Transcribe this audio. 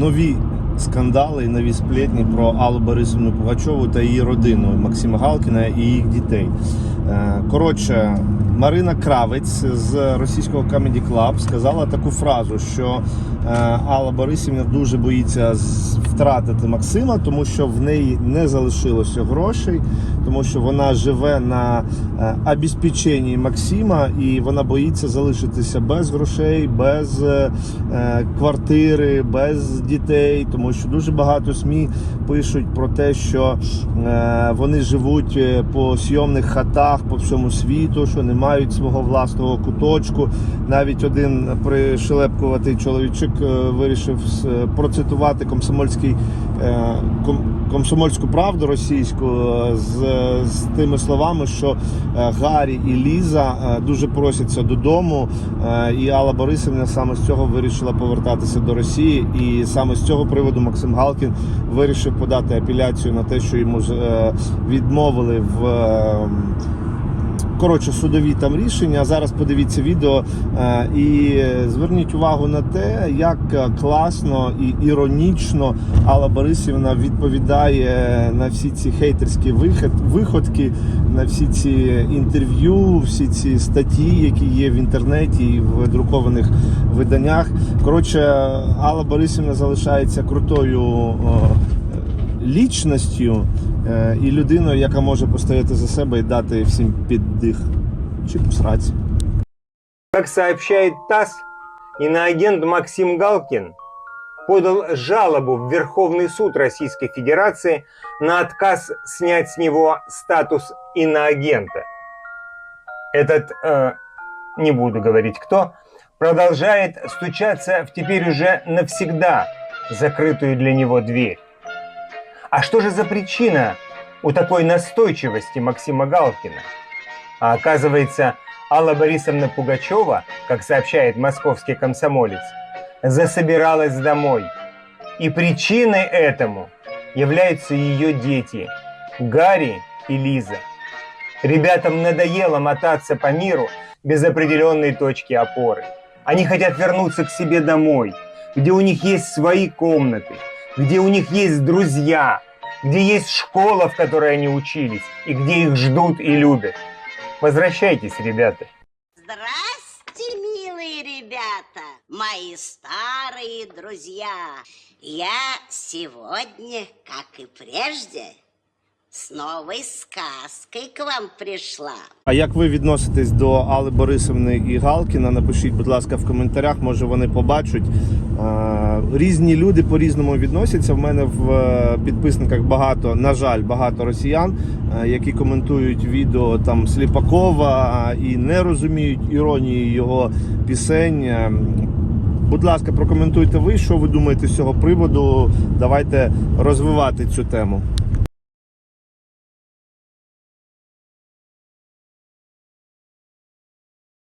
нові скандали і нові сплетні про Аллу Борисовну Пугачову та її родину Максима Галкіна і їх дітей. Е, Коротше, Марина Кравець з російського Comedy Club сказала таку фразу, що е, Алла Борисівна дуже боїться втратити Максима, тому що в неї не залишилося грошей, тому що вона живе на е, обезпеченні Максима, і вона боїться залишитися без грошей, без е, квартири, без дітей, тому що дуже багато СМІ пишуть про те, що вони живуть по сйомних хатах по всьому світу, що не мають свого власного куточку. Навіть один пришелепкуватий чоловічок е, вирішив процитувати комсомольський е, комсомольську правду російську е, з, з тими словами, що е, Гаррі і Ліза е, дуже просяться додому, е, і Алла Борисівна саме з цього вирішила повертатися до Росії. І саме з цього приводу Максим Галкін вирішив подати апеляцію на те, що йому е, відмовили в. Е, Коротше, судові там рішення. Зараз подивіться відео е, і зверніть увагу на те, як е, класно і іронічно Алла Борисівна відповідає на всі ці хейтерські вихід, виходки, на всі ці інтерв'ю, всі ці статті, які є в інтернеті і в друкованих виданнях. Коротше, Алла Борисівна залишається крутою. е, лічністю е, і людиною, яка може постояти за себе і дати всім піддих чи посраць. Как сообщает ТАСС, иноагент Максим Галкин подал жалобу в Верховный суд Российской Федерации на отказ снять с него статус иноагента. Этот, э, не буду говорить кто, продолжает стучаться в теперь уже навсегда закрытую для него дверь. А что же за причина у такой настойчивости Максима Галкина? А оказывается, Алла Борисовна Пугачева, как сообщает московский комсомолец, засобиралась домой. И причиной этому являются ее дети Гарри и Лиза. Ребятам надоело мотаться по миру без определенной точки опоры. Они хотят вернуться к себе домой, где у них есть свои комнаты, где у них есть друзья, где есть школа, в которой они учились, и где их ждут и любят. Возвращайтесь, ребята. Здрасте, милые ребята, мои старые друзья. Я сегодня, как и прежде, с новой сказкой к вам пришла. А як ви відноситесь до Алли Борисовни і Галкіна? Напишіть, будь ласка, в коментарях, може вони побачать. Різні люди по-різному відносяться. В мене в е, підписниках багато, на жаль, багато росіян, е, які коментують відео там Сліпакова і не розуміють іронії його пісень. Е, Будь ласка, прокоментуйте ви, що ви думаєте з цього приводу. Давайте розвивати цю тему.